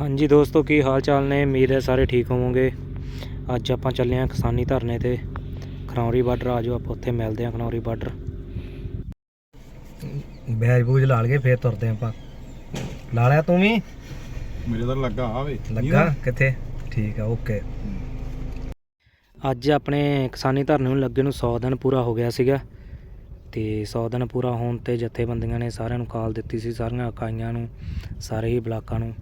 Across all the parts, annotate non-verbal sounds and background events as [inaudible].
ਹਾਂਜੀ ਦੋਸਤੋ ਕੀ ਹਾਲ ਚਾਲ ਨੇ? ਉਮੀਦ ਹੈ ਸਾਰੇ ਠੀਕ ਹੋਵੋਗੇ। ਅੱਜ ਆਪਾਂ ਚੱਲੇ ਹਾਂ ਕਿਸਾਨੀ ਧਰਨੇ ਤੇ। ਖਨੌਰੀ ਬਾਰਡਰ ਆ ਜਾਓ ਆਪਾਂ ਉੱਥੇ ਮਿਲਦੇ ਹਾਂ ਖਨੌਰੀ ਬਾਰਡਰ। ਬੈਜ ਬੂਜ ਲਾ ਲਈਏ ਫੇਰ ਤੁਰਦੇ ਆਪਾਂ। ਲਾ ਲਿਆ ਤੂੰ ਵੀ? ਮੇਰੇ ਤਾਂ ਲੱਗਾ ਆਵੇ ਲੱਗਾ? ਕਿੱਥੇ? ਠੀਕ ਆ ਓਕੇ। ਅੱਜ ਆਪਣੇ ਕਿਸਾਨੀ ਧਰਨੇ ਨੂੰ ਲੱਗੇ ਨੂੰ 100 ਦਿਨ ਪੂਰਾ ਹੋ ਗਿਆ ਸੀਗਾ। ਤੇ 100 ਦਿਨ ਪੂਰਾ ਹੋਣ ਤੇ ਜਥੇਬੰਦੀਆਂ ਨੇ ਸਾਰਿਆਂ ਨੂੰ ਕਾਲ ਦਿੱਤੀ ਸੀ ਸਾਰੀਆਂ ਇਕਾਈਆਂ ਨੂੰ ਸਾਰੇ ਹੀ ਬਲਾਕਾਂ ਨੂੰ।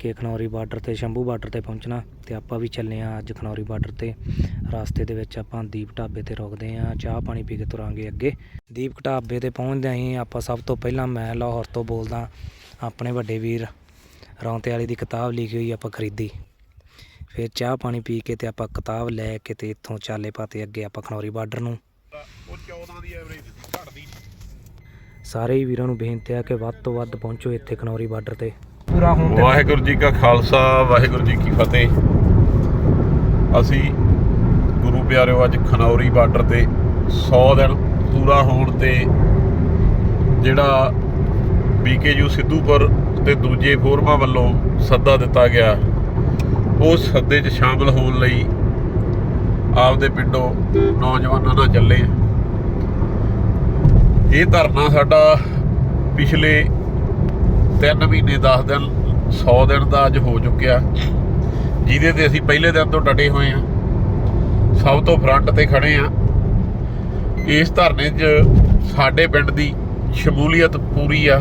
ਕਿ ਖਨੌਰੀ ਬਾਰਡਰ ਤੇ ਸ਼ੰਭੂ ਬਾਰਡਰ ਤੇ ਪਹੁੰਚਣਾ ਤੇ ਆਪਾਂ ਵੀ ਚੱਲੇ ਆ ਅੱਜ ਖਨੌਰੀ ਬਾਰਡਰ ਤੇ। ਰਸਤੇ ਦੇ ਵਿੱਚ ਆਪਾਂ ਦੀਪ ਢਾਬੇ ਤੇ ਰੁਕਦੇ ਆ ਚਾਹ ਪਾਣੀ ਪੀ ਕੇ ਤੁਰਾਂਗੇ ਅੱਗੇ। ਦੀਪ ਢਾਬੇ ਤੇ ਪਹੁੰਚਦੇ ਹੀ ਆਪਾਂ ਸਭ ਤੋਂ ਪਹਿਲਾਂ ਮੈਂ ਲਾਹੌਰ ਤੋਂ ਬੋਲਦਾ ਆਪਣੇ ਵੱਡੇ ਵੀਰ ਰੌਂਤੇ ਵਾਲੀ ਦੀ ਕਿਤਾਬ ਲਿਖੀ ਹੋਈ ਆਪਾਂ ਖਰੀਦੀ। ਫਿਰ ਚਾਹ ਪਾਣੀ ਪੀ ਕੇ ਤੇ ਆਪਾਂ ਕਿਤਾਬ ਲੈ ਕੇ ਤੇ ਇੱਥੋਂ ਚਾਲੇ ਪਾਤੇ ਅੱਗੇ ਆਪਾਂ ਖਨੌਰੀ ਬਾਰਡਰ ਨੂੰ। ਉਹ 14 ਦੀ ਐਵਰੇਜ ਘਟਦੀ ਸਾਰੇ ਹੀ ਵੀਰਾਂ ਨੂੰ ਬੇਨਤੀ ਹੈ ਕਿ ਵੱਧ ਤੋਂ ਵੱਧ ਪਹੁੰਚੋ ਇੱਥੇ ਖਨੌਰੀ ਬਾਰਡਰ ਤੇ। ਪੂਰਾ ਹੋਣ ਤੇ ਵਾਹਿਗੁਰੂ ਜੀ ਕਾ ਖਾਲਸਾ, ਵਾਹਿਗੁਰੂ ਜੀ ਕੀ ਫਤਿਹ। ਅਸੀਂ ਗੁਰੂ ਪਿਆਰਿਓ, ਅੱਜ ਖਨੌਰੀ ਬਾਰਡਰ ਤੇ 100 ਦਿਨ ਪੂਰਾ ਹੋਣ ਤੇ ਜਿਹੜਾ ਬੀਕੇਯੂ ਸਿੱਧੂਪੁਰ ਤੇ ਦੂਜੇ ਫੋਰਮਾਂ ਵੱਲੋਂ ਸੱਦਾ ਦਿੱਤਾ ਗਿਆ ਉਸ ਸੱਦੇ 'ਚ ਸ਼ਾਮਲ ਹੋਣ ਲਈ ਆਪਦੇ ਪਿੰਡੋਂ ਨੌਜਵਾਨਾਂ ਨਾਲ ਚੱਲੇ ਆ ਇਹ ਧਰਨਾ ਸਾਡਾ ਪਿਛਲੇ 3 ਮਹੀਨੇ 10 ਦਿਨ 100 ਦਿਨ ਦਾ ਅੱਜ ਹੋ ਚੁੱਕਿਆ। ਜਿਹਦੇ ਤੇ ਅਸੀਂ ਪਹਿਲੇ ਦਿਨ ਤੋਂ ਡਟੇ ਹੋਏ ਆ ਸਭ ਤੋਂ ਫਰੰਟ ਤੇ ਖੜੇ ਆ ਇਸ ਧਰਨੇ 'ਚ ਸਾਡੇ ਪਿੰਡ ਦੀ ਸ਼ਮੂਲੀਅਤ ਪੂਰੀ ਆ।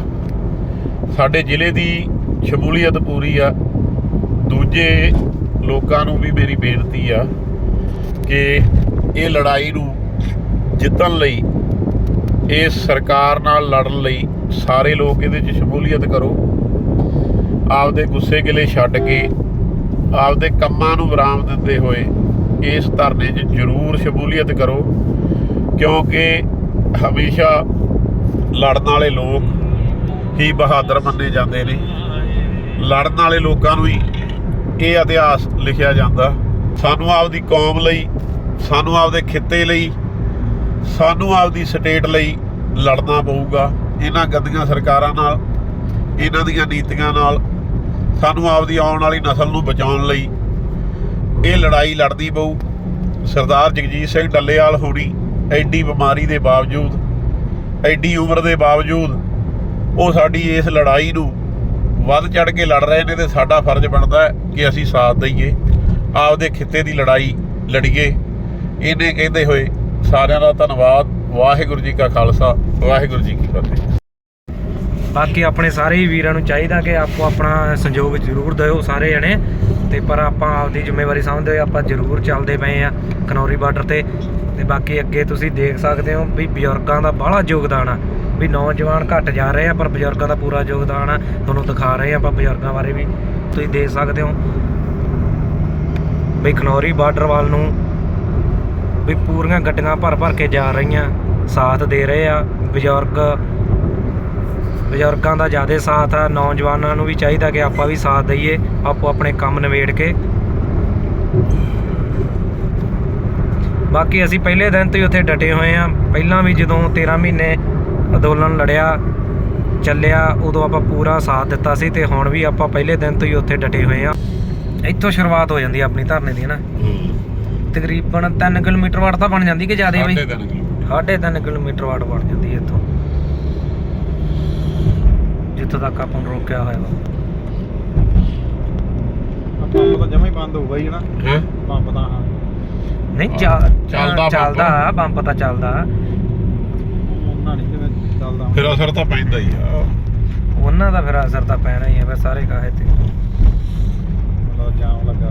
ਸਾਡੇ ਜ਼ਿਲ੍ਹੇ ਦੀ ਸ਼ਮੂਲੀਅਤ ਪੂਰੀ ਆ। ਦੂਜੇ ਲੋਕਾਂ ਨੂੰ ਵੀ ਮੇਰੀ ਬੇਨਤੀ ਆ ਕਿ ਇਹ ਲੜਾਈ ਨੂੰ ਜਿੱਤਣ ਲਈ ਇਸ ਸਰਕਾਰ ਨਾਲ ਲੜਨ ਲਈ ਸਾਰੇ ਲੋਕ ਇਹਦੇ 'ਚ ਸ਼ਮੂਲੀਅਤ ਕਰੋ। ਆਪਦੇ ਗੁੱਸੇ ਗਿਲੇ ਛੱਡ ਕੇ, ਆਪਦੇ ਕੰਮਾਂ ਨੂੰ ਵਿਰਾਮ ਦਿੰਦੇ ਹੋਏ ਇਸ ਧਰਨੇ 'ਚ ਜ਼ਰੂਰ ਸ਼ਮੂਲੀਅਤ ਕਰੋ, ਕਿਉਂਕਿ ਹਮੇਸ਼ਾ ਲੜਨ ਵਾਲੇ ਲੋਕ ਹੀ ਬਹਾਦਰ ਮੰਨੇ ਜਾਂਦੇ ਨੇ। ਲੜਨ ਵਾਲੇ ਲੋਕਾਂ ਨੂੰ ਹੀ ਇਹ ਇਤਿਹਾਸ ਲਿਖਿਆ ਜਾਂਦਾ। ਸਾਨੂੰ ਆਪਦੀ ਕੌਮ ਲਈ, ਸਾਨੂੰ ਆਪਦੇ ਖਿੱਤੇ ਲਈ ਸਾਨੂੰ ਆਪਦੀ ਸਟੇਟ ਲਈ ਲੜਨਾ ਪਊਗਾ, ਇਹਨਾਂ ਗੰਦੀਆਂ ਸਰਕਾਰਾਂ ਨਾਲ, ਇਹਨਾਂ ਦੀਆਂ ਨੀਤੀਆਂ ਨਾਲ, ਸਾਨੂੰ ਆਪਦੀ ਆਉਣ ਵਾਲੀ ਨਸਲ ਨੂੰ ਬਚਾਉਣ ਲਈ ਇਹ ਲੜਾਈ ਲੜਦੀ ਪਊ। ਸਰਦਾਰ ਜਗਜੀਤ ਸਿੰਘ ਡੱਲੇਵਾਲ ਹੋਣੀ ਐਡੀ ਬਿਮਾਰੀ ਦੇ ਬਾਵਜੂਦ, ਐਡੀ ਉਮਰ ਦੇ ਬਾਵਜੂਦ ਉਹ ਸਾਡੀ ਇਸ ਲੜਾਈ ਨੂੰ ਵੱਧ ਚੜ ਕੇ ਲੜ ਰਹੇ ਨੇ ਤੇ ਸਾਡਾ ਫਰਜ਼ ਬਣਦਾ ਹੈ ਕਿ ਅਸੀਂ ਸਾਥ ਦਈਏ, ਆਪਦੇ ਖਿੱਤੇ ਦੀ ਲੜਾਈ ਲੜੀਏ। ਇਹਨੇ ਕਹਿੰਦੇ ਹੋਏ ਸਾਰਿਆਂ ਦਾ ਧੰਨਵਾਦ। ਵਾਹਿਗੁਰੂ ਜੀ ਕਾ ਖਾਲਸਾ, ਵਾਹਿਗੁਰੂ ਜੀ ਕੀ ਫਤਿਹ। ਬਾਕੀ ਆਪਣੇ ਸਾਰੇ ਹੀ ਵੀਰਾਂ ਨੂੰ ਚਾਹੀਦਾ ਕਿ ਆਪੋ ਆਪਣਾ ਸੰਯੋਗ ਜ਼ਰੂਰ ਦਿਓ ਸਾਰੇ ਜਣੇ। ਤੇ ਪਰ ਆਪਾਂ ਆਪਦੀ ਜ਼ਿੰਮੇਵਾਰੀ ਸਮਝਦੇ ਹੋਏ ਆਪਾਂ ਜ਼ਰੂਰ ਚੱਲਦੇ ਪਏ ਆ ਖਨੌਰੀ ਬਾਰਡਰ ਤੇ। ਤੇ ਬਾਕੀ ਅੱਗੇ ਤੁਸੀਂ ਦੇਖ ਸਕਦੇ ਹੋ ਵੀ ਬਜ਼ੁਰਗਾਂ ਦਾ ਬਾਹਲਾ ਯੋਗਦਾਨ ਆ। ਵੀ ਨੌਜਵਾਨ ਘਟ ਜਾ ਰਹੇ ਆ, ਪਰ ਬਜ਼ੁਰਗਾਂ ਦਾ ਪੂਰਾ ਯੋਗਦਾਨ ਆ। ਤੁਹਾਨੂੰ ਦਿਖਾ ਰਹੇ ਆ ਆਪਾਂ ਬਜ਼ੁਰਗਾਂ ਬਾਰੇ ਵੀ। ਤੁਸੀਂ ਦੇਖ ਸਕਦੇ ਹੋ ਵੀ ਖਨੌਰੀ ਬਾਰਡਰ ਵੱਲ ਨੂੰ ਵੀ ਪੂਰੀਆਂ ਗੱਡੀਆਂ ਭਰ ਭਰ ਕੇ ਜਾ ਰਹੀਆਂ, ਸਾਥ ਦੇ ਰਹੇ ਆ। ਬਜ਼ੁਰਗ, ਬਜ਼ੁਰਗਾਂ ਦਾ ਜ਼ਿਆਦਾ ਸਾਥ ਆ, ਨੌਜਵਾਨਾਂ ਨੂੰ ਵੀ ਚਾਹੀਦਾ ਕਿ ਆਪਾਂ ਵੀ ਸਾਥ ਦਈਏ, ਆਪੋ ਆਪਣੇ ਕੰਮ ਨਿਬੇੜ ਕੇ। ਬਾਕੀ ਅਸੀਂ ਪਹਿਲੇ ਦਿਨ ਤੋਂ ਹੀ ਉੱਥੇ ਡਟੇ ਹੋਏ ਆ। ਪਹਿਲਾਂ ਵੀ ਜਦੋਂ 13 ਮਹੀਨੇ ਅੰਦੋਲਨ ਲੜਿਆ, ਚੱਲਿਆ, ਉਦੋਂ ਆਪਾਂ ਪੂਰਾ ਸਾਥ ਦਿੱਤਾ ਸੀ ਤੇ ਹੁਣ ਵੀ ਆਪਾਂ ਪਹਿਲੇ ਦਿਨ ਤੋਂ ਹੀ ਉੱਥੇ ਡਟੇ ਹੋਏ ਆ। ਇੱਥੋਂ ਸ਼ੁਰੂਆਤ ਹੋ ਜਾਂਦੀ ਆਪਣੀ ਧਰਨੇ ਦੀ ਨਾ? ਤਕਰੀਬਨ 3 ਕਿਲੋਮੀਟਰ ਵਾਟ ਤਾਂ ਬਣ ਜਾਂਦੀ ਕਿ ਜ਼ਿਆਦਾ ਬਈ ਸਾਢੇ ਤਿੰਨ ਕਿਲੋਮੀਟਰ। ਵਾਟ ਬਣ ਜਾਂਦੀ ਹੈ ਇੱਥੋਂ। ਜਿੱਥੋਂ ਤੱਕ ਆਪਾਂ ਨੂੰ ਰੋਕਿਆ ਹੋਇਆ ਵਾ। ਪੰਪ ਤਾਂ ਜਮਾ ਹੀ ਬੰਦ ਹੋਊਗਾ ਹੀ ਨਾ? ਹੈਂ? ਪੰਪ ਤਾਂ ਹਾਂ। ਨਹੀਂ ਚੱਲਦਾ ਪੰਪ। ਚੱਲਦਾ ਪੰਪ। ਤਾਂ ਚੱਲਦਾ। ਉਹਨਾਂ ਨਹੀਂ ਕਿਵੇਂ ਚੱਲਦਾ ਫਿਰ ਅਸਰ ਤਾਂ ਪੈਂਦਾ ਹੀ ਆ। ਉਹਨਾਂ ਦਾ ਫਿਰ ਅਸਰ ਤਾਂ ਪੈਣਾ ਹੀ ਹੈ ਸਾਰੇ ਕਾਹੇ ਤੇ। ਮਤਲਬ ਜਾਮ ਲੱਗਾ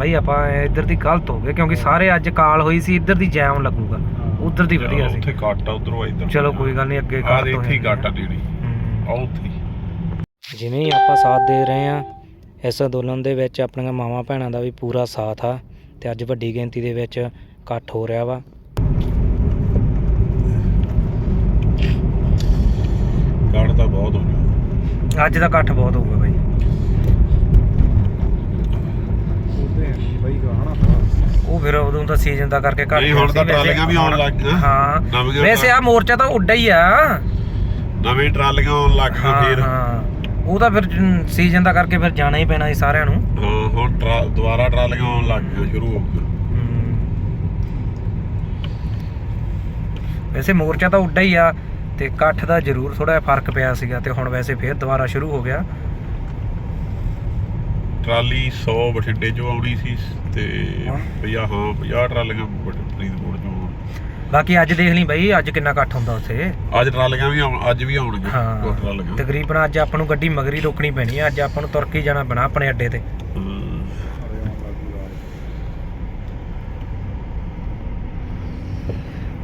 ਬਈ ਆਪਾਂ ਇੱਧਰ ਦੀ ਗਲਤ ਹੋ ਗਏ ਕਿਉਂਕਿ ਸਾਰੇ ਅੱਜ ਕਾਲ ਹੋਈ ਸੀ ਇੱਧਰ ਦੀ ਜੈਮ ਲੱਗੂਗਾ। ਉਧਰ ਦੀ ਵਧੀਆ ਸੀ। ਉੱਥੇ ਕੱਟ ਆ ਉਧਰੋਂ ਇਧਰ ਚਲੋ ਕੋਈ ਗੱਲ ਨਹੀਂ ਅੱਗੇ ਦੇ ਤੋਂ ਇੱਥੇ ਹੀ ਕੱਟ ਆ ਜਿਹੜੀ। ਹੂੰ। ਆ ਉੱਥੇ ਹੀ। ਜਿਵੇਂ ਹੀ ਆਪਾਂ ਸਾਥ ਦੇ ਰਹੇ ਆ ਇਸ ਅੰਦੋਲਨ ਦੇ ਵਿੱਚ ਆਪਣੀਆਂ ਮਾਵਾਂ ਭੈਣਾਂ ਦਾ ਵੀ ਪੂਰਾ ਸਾਥ ਆ ਤੇ ਅੱਜ ਵੱਡੀ ਗਿਣਤੀ ਦੇ ਵਿੱਚ ਇਕੱਠ ਹੋ ਰਿਹਾ ਵਾ। ਕੱਟ ਤਾਂ ਬਹੁਤ ਹੋ ਗਿਆ ਅੱਜ ਦਾ ਇਕੱਠ ਬਹੁਤ ਹੋਊਗਾ ਗਾਣਾ ਸਾਰਾ ਉਹ ਫਿਰ ਉਦੋਂ ਤਾਂ ਸੀਜ਼ਨ ਦਾ ਕਰਕੇ ਘੱਟ ਨਹੀਂ, ਹੁਣ ਤਾਂ ਟਰਾਲੀਆਂ ਵੀ ਆਉਣ ਲੱਗ ਗਈਆਂ। ਹਾਂ। ਨਵੀਆਂ ਵੈਸੇ ਆ ਮੋਰਚਾ ਤਾਂ ਉੱਡਾ ਹੀ ਆ। ਨਵੇਂ ਟਰਾਲੀਆਂ ਆਉਣ ਲੱਗ ਗਏ ਹਾਂ ਫਿਰ। ਹਾਂ। ਉਹ ਤਾਂ ਫਿਰ ਸੀਜ਼ਨ ਦਾ ਕਰਕੇ ਫਿਰ ਜਾਣਾ ਹੀ ਪੈਣਾ ਸੀ ਸਾਰਿਆਂ ਨੂੰ। ਹਾਂ ਹੁਣ ਦੁਬਾਰਾ ਟਰਾਲੀਆਂ ਆਉਣ ਲੱਗ ਗਈਆਂ ਸ਼ੁਰੂ ਹੋ ਗਈਆਂ। ਵੈਸੇ ਮੋਰਚਾ ਤਾਂ ਉੱਡਾ ਹੀ ਆ ਤੇ ਇਕੱਠ ਦਾ ਜ਼ਰੂਰ ਥੋੜਾ ਜਿਹਾ ਫ਼ਰਕ ਪਿਆ ਸੀਗਾ ਤੇ ਹੁਣ ਵੈਸੇ ਫੇਰ ਦੁਬਾਰਾ ਸ਼ੁਰੂ ਹੋ ਗਿਆ। ਟਰਾਲੀ 100 ਬਠਿੰਡੇ ਚੋਂ ਆਉਣੀ ਸੀ ਤੇ ਹਾਂ। 50 ਹਾਂ 50 ਟਰਾਲੀਆਂ ਬਠ- ਫਰੀਦਕੋਟ ਚੋਂ। ਬਾਕੀ ਅੱਜ ਦੇਖ ਲਈ ਬਾਈ ਅੱਜ ਕਿੰਨਾ ਇਕੱਠ ਹੁੰਦਾ ਉੱਥੇ। ਅੱਜ ਟਰਾਲੀਆਂ ਵੀ ਆਉਣ- ਅੱਜ ਵੀ ਆਉਣਗੀਆਂ ਹਾਂ। ਟਰਾਲੀਆਂ। ਤਕਰੀਬਨ ਅੱਜ ਆਪਾਂ ਨੂੰ ਗੱਡੀ ਮਗਰੀ ਰੋਕਣੀ ਪੈਣੀ ਆ ਅੱਜ ਆਪਾਂ ਨੂੰ ਤੁਰ ਕੇ ਹੀ ਜਾਣਾ ਪੈਣਾ ਆਪਣੇ ਅੱਡੇ ਤੇ। ਹਮ,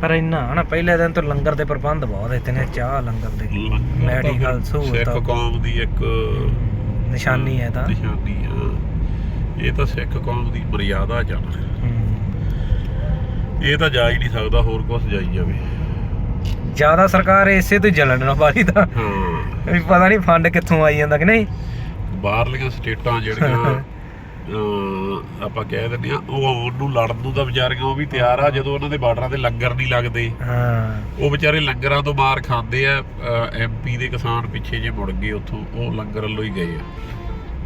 ਪਰ ਇੰਨਾ ਹਨਾ ਪਹਿਲੇ ਦਿਨ ਤੋਂ ਲੰਗਰ ਦੇ ਪ੍ਰਬੰਧ ਬਹੁਤ ਇੱਥੇ ਨੇ ਚਾਹ ਲੰਗਰ ਦੇ। ਲੰਗਰ ਤਾਂ ਮੈਡੀਕਲ ਫਿਰ ਸਹੂਲਤਾਂ। ਸਿੱਖ ਕੌਮ ਦੀ ਇੱਕ ਨਿਸ਼ਾਨੀ ਹੈ ਤਾਂ। ਨਿਸ਼ਾਨੀ ਆ ਇਹ ਤਾਂ ਸਿੱਖ ਕੌਮ ਦੀ ਮਰਿਆਦਾ ਜਾਣਾ। ਇਹ ਤਾਂ ਜਾ ਹੀ ਨਹੀਂ ਸਕਦਾ ਹੋਰ ਕੁਝ ਜਾਈ ਜਾਵੇ। ਜ਼ਿਆਦਾ ਸਰਕਾਰ ਇਸੇ ਤੋਂ ਜਲਣ ਵਾਲੀ ਤਾਂ। ਹਾਂ। ਵੀ ਪਤਾ ਨਹੀਂ ਫੰਡ ਕਿੱਥੋਂ ਆਈ ਜਾਂਦਾ ਕਿ ਨਹੀਂ। ਬਾਹਰਲੀਆਂ ਸਟੇਟਾਂ ਜਿਹੜੀਆਂ [laughs] ਆਪਾਂ ਕਹਿ ਦਿੰਦੇ ਆ ਉਹ ਆਉਣ ਨੂੰ ਲੜਨ ਨੂੰ ਤਾਂ ਵਿਚਾਰੀਆਂ ਉਹ ਵੀ ਤਿਆਰ ਆ ਜਦੋਂ ਉਹਨਾਂ ਦੇ ਬਾਰਡਰਾਂ ਤੇ ਲੰਗਰ ਨਹੀਂ ਲੱਗਦੇ। ਹਾਂ। ਉਹ ਵਿਚਾਰੇ ਲੰਗਰਾਂ ਤੋਂ ਮਾਰ ਖਾਂਦੇ ਆ ਐਮਪੀ ਦੇ ਕਿਸਾਨ ਪਿੱਛੇ ਜੇ ਮੁੜ ਗਏ ਉੱਥੋਂ ਉਹ ਲੰਗਰ ਵੱਲੋਂ ਹੀ ਗਏ ਆ।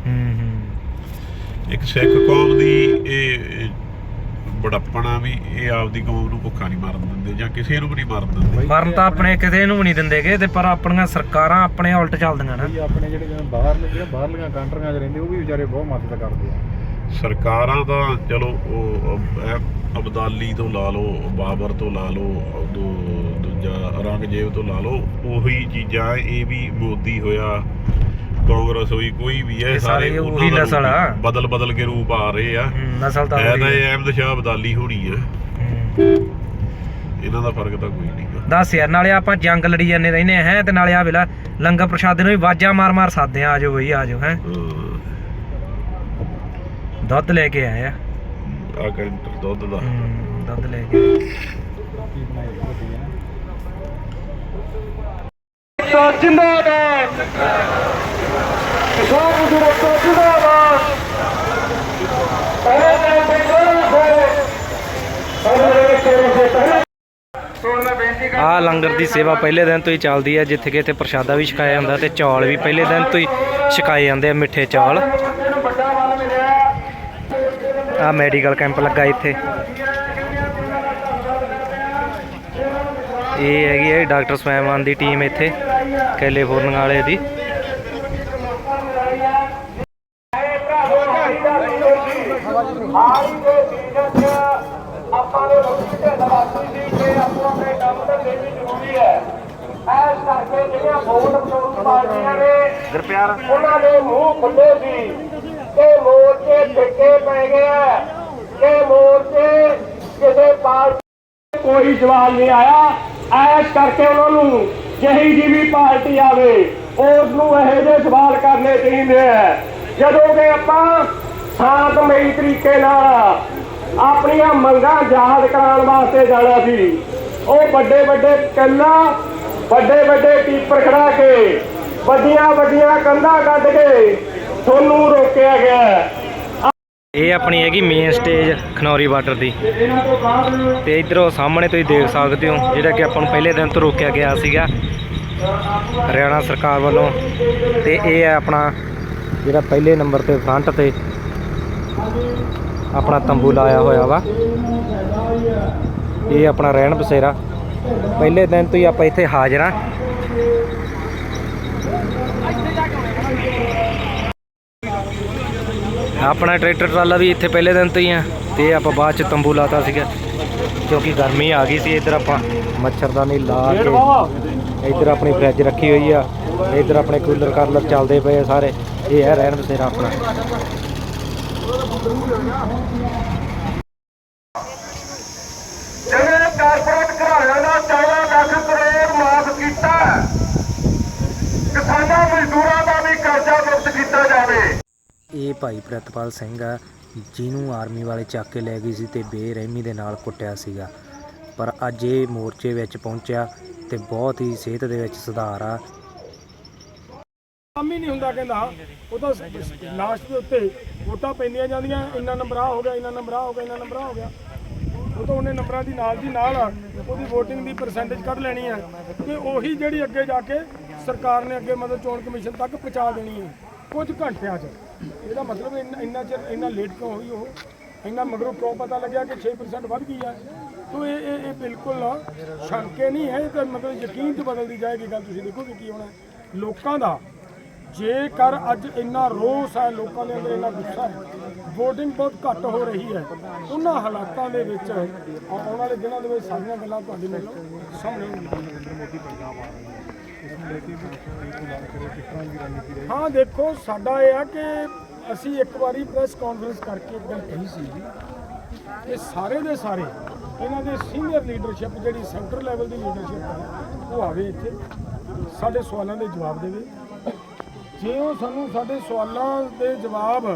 ਹੂੰ ਹੂੰ। ਇੱਕ ਸਿੱਖ ਕੌਮ ਦੀ ਇਹ ਇਹ ਬੜਪਣਾ ਵੀ ਇਹ ਆਪਦੀ ਕੌਮ ਨੂੰ ਭੁੱਖਾ ਨਹੀਂ ਮਾਰਨ ਦਿੰਦੇ ਜਾਂ ਕਿਸੇ ਨੂੰ ਵੀ ਨਹੀਂ ਮਾਰਨ ਦਿੰਦੇ। ਮਰਨ ਤਾਂ ਆਪਣੇ ਕਿਸੇ ਨੂੰ ਵੀ ਨਹੀਂ ਦਿੰਦੇਗੇ ਤੇ ਪਰ ਆਪਣੀਆਂ ਸਰਕਾਰਾਂ ਆਪਣੇ ਉਲਟ ਚੱਲਦੀਆਂ ਨਾ। ਬਈ ਆਪਣੇ ਜਿਹੜੇ ਜਿਵੇਂ ਬਾਹਰਲੇ ਜਿਹੜੇ ਬਾਹਰਲੀਆਂ ਕੰਟਰੀਆਂ 'ਚ ਰਹਿੰਦੇ ਉਹ ਵੀ ਵਿਚਾਰੇ ਬਹੁਤ ਮਦਦ ਕਰਦੇ ਆ। ਸਰਕਾਰਾਂ ਤਾਂ ਚਲੋ ਉਹ ਅਬ- ਇਹ ਅਬਦਾਲੀ ਤੋਂ ਲਾ ਲਓ ਬਾਬਰ ਤੋਂ ਲਾ ਲਓ ਦੂਜਾ ਔਰੰਗਜ਼ੇਬ ਤੋਂ ਲਾ ਲਓ ਉਹੀ ਚੀਜ਼ਾਂ ਇਹ ਵੀ ਮੋਦੀ ਹੋਇਆ ਕਾਂਗਰਸ ਹੋਈ ਕੋਈ ਵੀ ਹੈ ਇਹ ਸਾਰੇ ਉਹਨਾਂ ਉਹੀ ਦਾ ਨਸਲ ਰੂਪ ਆ। ਬਦਲ ਬਦਲ ਕੇ ਰੂਪ ਆ ਰਹੇ ਆ ਹੂੰ, ਨਸਲ ਤਾਂ ਹੈ ਉਹਦੀ ਤਾਂ ਹੈ। ਇਹ ਅਹਿਮਦ ਸ਼ਾਹ ਅਬਦਾਲੀ ਹੋਣੀ ਆ ਹੂੰ। ਇਹਨਾਂ ਦਾ ਫ਼ਰਕ ਤਾਂ ਕੋਈ ਨਹੀਂਗਾ ਦੱਸ ਯਾਰ ਨਾਲੇ ਆਪਾਂ ਜੰਗ ਲੜੀ ਜਾਂਦੇ ਰਹਿੰਦੇ ਹੈ ਤੇ ਨਾਲੇ ਆ ਵੇਲਾ ਲੰਗਰ ਪ੍ਰਸ਼ਾਦੇ ਨੂੰ ਵੀ ਵਾਜਾ ਮਾਰ ਮਾਰ ਸਾਦੇ ਆ ਆਜੋ ਬਈ ਆਜੋ ਹੈ ਦੁੱਧ ਲੈ ਕੇ ਆਏ ਆ ਆ ਕੈਂਟਰ ਦੁੱਧ ਦਾ ਹੂੰ, ਦੁੱਧ ਲੈ ਕੇ ਆਏ। ਕੀ ਬਣਾਈ ਵੱਡੀ ਹੈ ਆ ਲੰਗਰ ਦੀ ਸੇਵਾ ਪਹਿਲੇ ਦਿਨ ਤੋਂ ਹੀ ਚੱਲਦੀ ਹੈ, ਜਿੱਥੇ ਕਿ ਇੱਥੇ ਪ੍ਰਸ਼ਾਦਾ ਵੀ ਛਕਾਇਆ ਜਾਂਦਾ ਤੇ ਚੌਲ ਵੀ ਪਹਿਲੇ ਦਿਨ ਤੋਂ ਹੀ ਛਕਾਏ ਜਾਂਦੇ ਆ ਮਿੱਠੇ ਚੌਲ। ਆ ਮੈਡੀਕਲ ਕੈਂਪ ਲੱਗਾ ਇੱਥੇ। ਇਹ ਹੈਗੀ ਹੈ ਡਾਕਟਰ ਸਵੈਮਾਨ ਦੀ ਟੀਮ ਇੱਥੇ ਕੈਲੀਫੋਰਨੀਆ ਵਾਲੇ ਦੀ ਹਾਰੀ ਦੇ ਸੀਜ਼ਨ 'ਚ ਆਪਾਂ ਨੇ ਰੋਟੀ ਤੇ ਲਵਾਸੀ ਸੀ ਕਿ ਆਪੋ ਆਪਣੇ ਕੰਮ ਧੰਦੇ ਵੀ ਜ਼ਰੂਰੀ ਹੈ ਐਸ ਕਰਕੇ ਜਿਹੜੀਆਂ ਵੋਟ ਪਾਉਣ ਪਾਰਟੀਆਂ ਨੇ ਗੁਰਪਿਆਰ ਉਹਨਾਂ ਦੇ ਮੂੰਹ ਖੁੱਲੇ ਸੀ ਕਿ ਮੋਰਚੇ ਟਿੱਕੇ ਪੈ ਗਏ ਕਿ ਮੋਰਚੇ ਕਿਸੇ ਪਾਰਟੀ ਕੋਈ ਜਵਾਬ ਨਹੀਂ ਆਇਆ। ਐਸ ਕਰਕੇ ਉਹਨਾਂ ਨੂੰ ਜਿਹੀ ਜੀ ਵੀ ਪਾਰਟੀ ਆਵੇ ਉਸ ਨੂੰ ਇਹੋ ਜਿਹੇ ਸਵਾਲ ਕਰਨੇ ਚਾਹੀਦੇ ਆ। ਜਦੋਂ ਕਿ ਆਪਾਂ ਸ਼ਾਂਤਮਈ ਤਰੀਕੇ ਨਾਲ ਆਪਣੀਆਂ ਮੰਗਾਂ ਯਾਦ ਕਰਾਉਣ ਵਾਸਤੇ ਜਾਣਾ ਸੀ, ਉਹ ਵੱਡੇ ਵੱਡੇ ਕੱਲਾ ਵੱਡੇ ਵੱਡੇ ਟੀਪਰ ਖੜਾ ਕੇ ਵੱਡੀਆਂ ਵੱਡੀਆਂ ਕੰਧਾਂ ਕੱਢ ਕੇ ਤੁਹਾਨੂੰ ਰੋਕਿਆ ਗਿਆ ਇਹ ਆਪਣੀ ਹੈਗੀ ਮੇਨ ਸਟੇਜ ਖਨੌਰੀ ਵਾਟਰ ਦੀ। ਇਹਨਾਂ ਤੋਂ ਤੇ ਇਧਰੋਂ ਸਾਹਮਣੇ ਤੁਸੀਂ ਦੇਖ ਸਕਦੇ ਹੋ, ਜਿਹੜਾ ਕਿ ਆਪਾਂ ਨੂੰ ਪਹਿਲੇ ਦਿਨ ਤੋਂ ਰੋਕਿਆ ਗਿਆ ਸੀਗਾ ਹਰਿਆਣਾ ਸਰਕਾਰ ਵੱਲੋਂ। ਤੇ ਇਹ ਹੈ ਆਪਣਾ ਜਿਹੜਾ ਪਹਿਲੇ ਨੰਬਰ ਤੇ ਫਰੰਟ ਤੇ ਆਪਣਾ ਤੰਬੂ ਲਾਇਆ ਹੋਇਆ ਵਾ। ਇਹ ਆਪਣਾ ਰਹਿਣ ਬਸੇਰਾ। ਪਹਿਲੇ ਦਿਨ ਤੋਂ ਹੀ ਆਪਾਂ ਇੱਥੇ ਹਾਜ਼ਰ ਹਾਂ। ਆਪਣਾ ਟਰੈਕਟਰ ਟਰਾਲਾ ਵੀ ਇੱਥੇ ਪਹਿਲੇ ਦਿਨ ਤੋਂ ਹੀ ਆ ਤੇ ਇਹ ਆਪਾਂ ਬਾਅਦ ਚ ਤੰਬੂ ਲਾਤਾ ਸੀਗਾ, ਕਿਉਂਕਿ ਗਰਮੀ ਆ ਗਈ ਸੀ, ਇੱਧਰ ਆਪਾਂ ਮੱਛਰਦਾਨੀ ਲਾ ਕੇ ਇੱਧਰ ਆਪਣੀ ਫ੍ਰਿਜ ਰੱਖੀ ਹੋਈ ਆ, ਇੱਧਰ ਆਪਣੇ ਕੂਲਰ ਕਾਰਲਰ ਚੱਲਦੇ ਪਏ ਆ ਸਾਰੇ, ਇਹ ਹੈ ਰਹਿਣ ਬਸੇਰਾ ਆਪਣਾ ਜਿਹੜੇ ਕਾਰਪੋਰੇਟ ਘਰਾਣਿਆਂ ਦਾ 14 ਲੱਖ ਕਰੋੜ ਮਾਫ ਕੀਤਾ ਹੈ। ਕਿਸਾਨਾਂ ਮਜ਼ਦੂਰਾਂ ਦਾ ਵੀ ਕਰਜ਼ਾ ਮੁਕਤ ਕੀਤਾ ਜਾਵੇ ਇਹ ਭਾਈ ਪ੍ਰਤਪਾਲ ਸਿੰਘ ਆ, ਜਿਹਨੂੰ ਆਰਮੀ ਵਾਲੇ ਚੱਕ ਕੇ ਲੈ ਗਈ ਸੀ ਤੇ ਬੇਰਹਿਮੀ ਦੇ ਨਾਲ ਕੁੱਟਿਆ ਸੀਗਾ। ਪਰ ਅੱਜ ਇਹ ਮੋਰਚੇ ਵਿੱਚ ਪਹੁੰਚਿਆ ਤੇ ਬਹੁਤ ਹੀ ਸਿਹਤ ਦੇ ਵਿੱਚ ਸੁਧਾਰ ਆ। ਕੰਮ ਹੀ ਨਹੀਂ ਹੁੰਦਾ ਕਹਿੰਦਾ। ਉਹ ਤਾਂ ਲਾਸਟ ਦੇ ਉੱਤੇ ਵੋਟਾਂ ਪੈਂਦੀਆਂ ਜਾਂਦੀਆਂ, ਇੰਨਾ ਨੰਬਰ ਆ ਹੋ ਗਿਆ, ਇੰਨਾ ਨੰਬਰ ਆ ਹੋ ਗਿਆ, ਇੰਨਾ ਨੰਬਰ ਆ ਹੋ ਗਿਆ। ਉਹ ਤਾਂ ਉਹਨੇ ਨੰਬਰਾਂ ਦੀ ਨਾਲ ਦੀ ਨਾਲ ਉਹਦੀ VOTING ਦੀ ਪਰਸੈਂਟੇਜ ਕੱਢ ਲੈਣੀ ਹੈ ਤੇ ਉਹੀ ਜਿਹੜੀ ਅੱਗੇ ਜਾ ਕੇ ਸਰਕਾਰ ਨੇ ਅੱਗੇ ਮਤਲਬ ਚੋਣ ਕਮਿਸ਼ਨ ਤੱਕ ਪਹੁੰਚਾ ਦੇਣੀ ਹੈ ਕੁਝ ਘੰਟਿਆਂ 'ਚ। ਇਹਦਾ ਮਤਲਬ ਇੰਨਾ ਇੰਨਾ ਚਿਰ ਇੰਨਾ ਲੇਟ ਕਿਉਂ ਹੋਈ ਉਹ? ਇੰਨਾ ਮਗਰੋਂ ਕਿਉਂ ਪਤਾ ਲੱਗਿਆ ਕਿ 6% ਵੱਧ ਗਈ ਹੈ ਤੋ ਇਹ ਇਹ ਇਹ ਬਿਲਕੁਲ ਸ਼ੰਕੇ ਨਹੀਂ ਹੈ ਇਹ ਤਾਂ ਮਤਲਬ ਯਕੀਨ 'ਚ ਬਦਲਦੀ ਜਾਏਗੀ ਗੱਲ ਤੁਸੀਂ ਦੇਖੋ ਕਿ ਕੀ ਹੋਣਾ। ਹੈ। ਲੋਕਾਂ ਦਾ ਜੇਕਰ ਅੱਜ ਇੰਨਾ ਰੋਸ ਹੈ, ਲੋਕਾਂ ਦੇ ਅੰਦਰ ਇੰਨਾ ਗੁੱਸਾ ਹੈ, VOTING ਬਹੁਤ ਘੱਟ ਹੋ ਰਹੀ ਹੈ। ਉਹਨਾਂ ਹਾਲਾਤਾਂ ਦੇ ਵਿੱਚ, ਆਉਣ ਵਾਲੇ ਦਿਨਾਂ ਦੇ ਵਿੱਚ ਸਾਰੀਆਂ ਗੱਲਾਂ ਤੁਹਾਡੇ ਨਾਲ ਸਾਹਮਣੇ ਆਉਣਗੀਆਂ ਲੈ ਕੇ ਵੀ ਇਹ ਕਰੇ ਕਿਸ ਤਰ੍ਹਾਂ ਦੀ ਰਣਨੀਤੀ ਰਹੀ ਹਾਂ, ਦੇਖੋ, ਸਾਡਾ ਇਹ ਆ ਕਿ ਅਸੀਂ ਇੱਕ ਵਾਰੀ ਪ੍ਰੈਸ ਕਾਨਫਰੰਸ ਕਰਕੇ ਇੱਕ ਗੱਲ ਕਹੀ ਸੀ ਕਿ ਸਾਰੇ ਦੇ ਸਾਰੇ, ਇਹਨਾਂ ਦੇ ਸੀਨੀਅਰ ਲੀਡਰਸ਼ਿਪ ਜਿਹੜੀ ਸੈਂਟਰ ਲੈਵਲ ਦੀ ਲੀਡਰਸ਼ਿਪ ਹੈ, ਉਹ ਆਵੇ ਇੱਥੇ, ਸਾਡੇ ਸਵਾਲਾਂ ਦੇ ਜਵਾਬ ਦੇਵੇ। ਜੇ ਉਹ ਸਾਨੂੰ ਸਾਡੇ ਸਵਾਲਾਂ ਦੇ ਜਵਾਬ,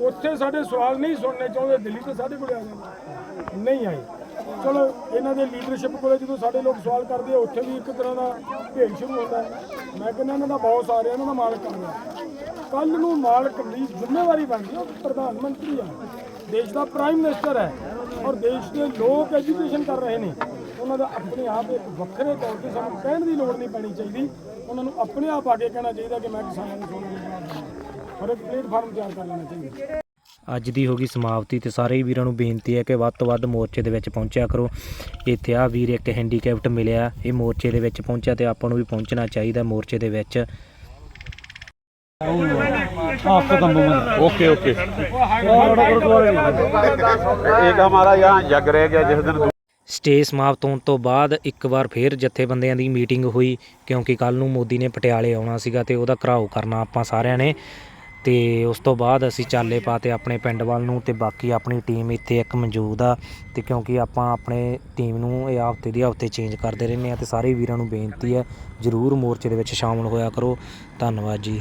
ਉੱਥੇ ਸਾਡੇ ਸਵਾਲ ਨਹੀਂ ਸੁਣਨੇ ਚਾਹੁੰਦੇ, ਦਿੱਲੀ ਤੋਂ ਸਾਡੇ ਕੋਲ ਆ ਜਾਣ ਨਹੀਂ ਆਏ। ਚਲੋ, ਇਹਨਾਂ ਦੇ ਲੀਡਰਸ਼ਿਪ ਕੋਲੇ ਜਦੋਂ ਸਾਡੇ ਲੋਕ ਸਵਾਲ ਕਰਦੇ ਆ, ਉੱਥੇ ਵੀ ਇੱਕ ਤਰ੍ਹਾਂ ਦਾ ਭੇਡ ਸ਼ੁਰੂ ਹੁੰਦਾ ਮੈਂ ਕਹਿੰਦਾ ਇਹਨਾਂ ਦਾ ਬਹੁਤ ਆ ਰਿਹਾ, ਇਹਨਾਂ ਦਾ ਮਾਲਕ ਆ ਰਿਹਾ। ਕੱਲ ਨੂੰ ਮਾਲਕ ਦੀ ਜ਼ਿੰਮੇਵਾਰੀ ਬਣਦੀ ਹੈ ਉਹ ਪ੍ਰਧਾਨ ਮੰਤਰੀ ਆ। ਦੇਸ਼ ਦਾ ਪ੍ਰਾਈਮ ਮਿਨਿਸਟਰ ਹੈ ਔਰ ਦੇਸ਼ ਦੇ ਲੋਕ ਐਜੂਕੇਸ਼ਨ ਕਰ ਰਹੇ ਨੇ। ਉਹਨਾਂ ਦਾ ਆਪਣੇ ਆਪ ਇੱਕ ਵੱਖਰੇ ਤੌਰ ਤੇ ਸਾਨੂੰ ਕਹਿਣ ਦੀ ਲੋੜ ਨਹੀਂ ਪੈਣੀ ਚਾਹੀਦੀ। ਉਹਨਾਂ ਨੂੰ ਆਪਣੇ ਆਪ ਆ ਕੇ ਕਹਿਣਾ ਚਾਹੀਦਾ ਕਿ ਮੈਂ ਕਿਸਾਨਾਂ ਨੂੰ ਸੋਨਾ ਨਹੀਂ ਔਰ ਇੱਕ ਪਲੇਟਫਾਰਮ ਤਿਆਰ ਕਰ ਲੈਣਾ ਚਾਹੀਦਾ। ਅੱਜ ਦੀ ਹੋ ਗਈ ਸਮਾਪਤੀ ਤੇ ਸਾਰੇ ਹੀ ਵੀਰਾਂ ਨੂੰ ਬੇਨਤੀ ਹੈ ਕਿ ਵੱਧ ਤੋਂ ਵੱਧ ਮੋਰਚੇ ਦੇ ਵਿੱਚ ਪਹੁੰਚਿਆ ਕਰੋ ਇੱਥੇ ਆ ਵੀਰ ਇੱਕ ਹੈਂਡੀਕੈਪਟ ਮਿਲਿਆ ਇਹ ਮੋਰਚੇ ਦੇ ਵਿੱਚ ਪਹੁੰਚਿਆ ਤੇ ਆਪਾਂ ਨੂੰ ਵੀ ਪਹੁੰਚਣਾ ਚਾਹੀਦਾ ਮੋਰਚੇ ਦੇ ਵਿੱਚ ओके ओके एक हमारा यहाँ जग रह गया जिस दिन ਸਟੇ ਸਮਾਪਤ ਹੋਣ ਤੋਂ ਬਾਅਦ ਇੱਕ ਵਾਰ ਫੇਰ ਜਥੇਬੰਦੀਆਂ ਦੀ ਮੀਟਿੰਗ ਹੋਈ ਕਿਉਂਕਿ ਕੱਲ ਨੂੰ ਮੋਦੀ ਨੇ ਪਟਿਆਲੇ ਆਉਣਾ ਸੀਗਾ ਤੇ ਉਹਦਾ ਘਰਾਓ ਕਰਨਾ ਆਪਾਂ ਸਾਰਿਆਂ ਨੇ ਤੇ ਉਸ ਤੋਂ ਬਾਅਦ ਅਸੀਂ ਚਾਲੇ ਪਾ ਪਾਤੇ ਆਪਣੇ ਪਿੰਡ ਵੱਲ ਨੂੰ ਤੇ ਬਾਕੀ ਆਪਣੀ ਟੀਮ ਇੱਥੇ ਇੱਕ ਮੌਜੂਦ ਆ ਤੇ ਕਿਉਂਕਿ ਆਪਾਂ ਆਪਣੇ ਟੀਮ ਨੂੰ ਇਹ ਹਫ਼ਤੇ ਦੀ ਹਫ਼ਤੇ ਚੇਂਜ ਕਰਦੇ ਰਹਿੰਦੇ ਆ ਤੇ ਸਾਰੇ ਵੀਰਾਂ ਨੂੰ ਬੇਨਤੀ ਹੈ ਜਰੂਰ ਮੋਰਚੇ ਦੇ ਵਿੱਚ ਸ਼ਾਮਲ ਹੋਇਆ ਕਰੋ। ਧੰਨਵਾਦ ਜੀ।